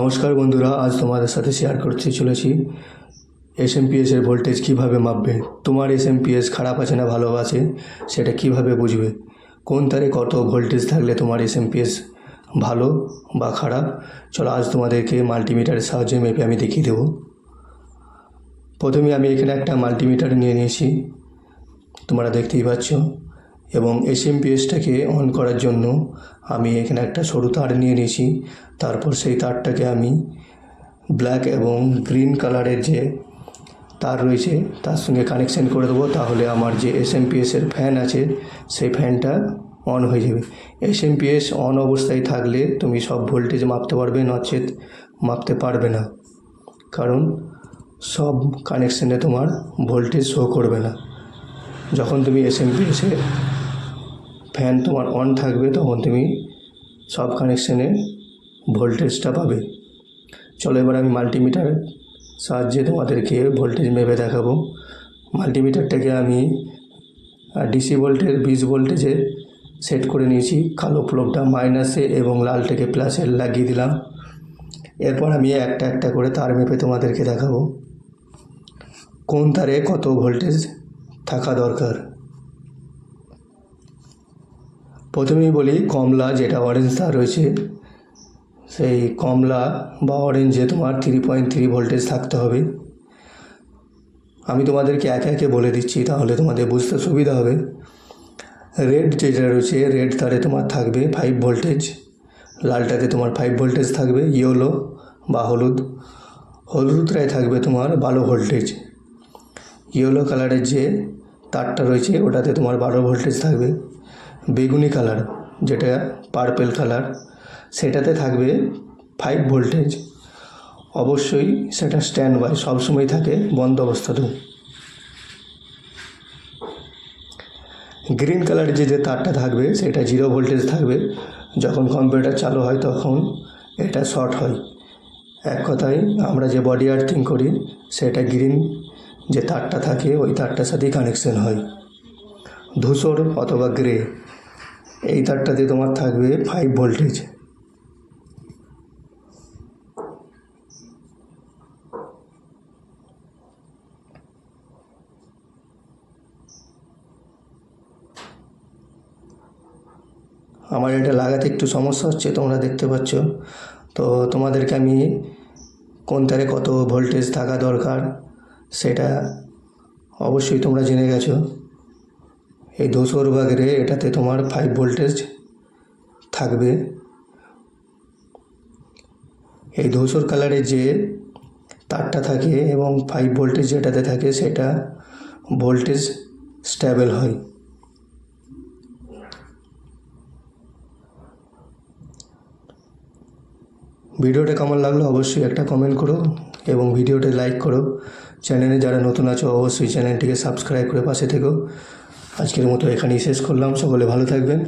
নমস্কার বন্ধুরা, আজ তোমাদের সাথে শেয়ার করতে চলেছি এস এম এর ভোল্টেজ কীভাবে মাপবে, তোমার এস এম খারাপ আছে না ভালো আছে, সেটা কীভাবে বুঝবে, কোন তারে কত ভোল্টেজ থাকলে তোমার এস এম ভালো বা খারাপ, চলো আজ তোমাদেরকে মাল্টিমিটারের সাহায্যে মেপে আমি দেখিয়ে দেবো। প্রথমে আমি এখানে একটা মাল্টিমিটার নিয়ে নিয়েছি, তোমরা দেখতেই পাচ্ছ। এবং এস এম পিএসটাকে অন করার জন্য আমি এখানে একটা সরু তার নিয়ে নিয়েছি। তারপর সেই তারটাকে আমি ব্ল্যাক এবং গ্রিন কালারের যে তার রয়েছে, তার সঙ্গে কানেকশন করে দেবো। তাহলে আমার যে এস এম পিএসের ফ্যান আছে, সেই ফ্যানটা অন হয়ে যাবে। এস এম পিএস অন অবস্থায় থাকলে তুমি সব ভোল্টেজ মাপতে পারবে, নচেত মাপতে পারবে না। কারণ সব কানেকশানে তোমার ভোল্টেজ শো করবে না। যখন তুমি এস এম পিএসে ফ্যান তোমার অন থাকবে, তখন তুমি সব কানেকশানে ভোল্টেজটা পাবে। চলো এবার আমি মাল্টিমিটার সাহায্যে তোমাদেরকে ভোল্টেজ মেপে দেখাবো। মাল্টিমিটারটাকে আমি ডিসি ভোল্টের বিশ ভোল্টেজে সেট করে নিয়েছি। কালো প্লগটা মাইনাসে এবং লালটাকে প্লাসে লাগিয়ে দিলাম। এরপর আমি একটা একটা করে তার মেপে তোমাদেরকে দেখাবো। কোন তারে কত ভোল্টেজ থাকা দরকার? প্রথমেই বলি কমলা যেটা অরেঞ্জ তার রয়েছে, সেই কমলা বা অরেঞ্জে তোমার থ্রি পয়েন্ট থ্রি ভোল্টেজ থাকতে হবে। আমি তোমাদেরকে একে একে বলে দিচ্ছি, তাহলে তোমাদের বুঝতে সুবিধা হবে। রেড যেটা রয়েছে রেড তারে তোমার থাকবে ফাইভ ভোল্টেজ লালটাতে তোমার ফাইভ ভোল্টেজ থাকবে ইয়েলো বা হলুদ। হলুদটায় থাকবে তোমার বারো ভোল্টেজ ইয়েলো কালারের যে তারটা রয়েছে, ওটাতে তোমার বারো ভোল্টেজ থাকবে। বেগুনি কালার, যেটা পার্পেল কালার, সেটাতে থাকবে ফাইভ ভোল্টেজ অবশ্যই সেটা স্ট্যান্ড বাই সবসময় থাকে বন্ধ অবস্থাতেও। গ্রিন কালারের যে যে তারটা থাকবে, সেটা জিরো ভোল্টেজ থাকবে। যখন কম্পিউটার চালু হয় তখন এটা শর্ট হয়। এক কথায় আমরা যে বডি আর্থিং করি, সেটা গ্রিন যে তারটা থাকে, ওই তারটার সাথেই কানেকশন হয়। ধূসর অথবা গ্রে এই তারটাতে তোমার থাকবে ফাইভ ভোল্টেজ আমার এটা লাগাতে একটু সমস্যা হচ্ছে, তোমরা দেখতে পাচ্ছ। তো তোমাদেরকে আমি কোন তারে কত ভোল্টেজ থাকা দরকার, সেটা অবশ্যই তোমরা জেনে গেছো। এই ধূসর বাগেরে এটাতে তোমার ফাইভ ভোল্টেজ থাকবে। এই ধূসর কালারে যে তারটা থাকে এবং ফাইভ ভোল্টেজ যেটাতে থাকে সেটা ভোল্টেজ স্ট্যাবেল হয়। ভিডিওটা কেমন লাগল অবশ্যই একটা কমেন্ট করো এবং ভিডিওটা লাইক করো। চ্যানেলে যারা নতুন আছো, অবশ্যই চ্যানেলটিকে সাবস্ক্রাইব করে পাশে থেকো। আজকের মতো এখানেই শেষ করলাম। সকলে ভালো থাকবেন।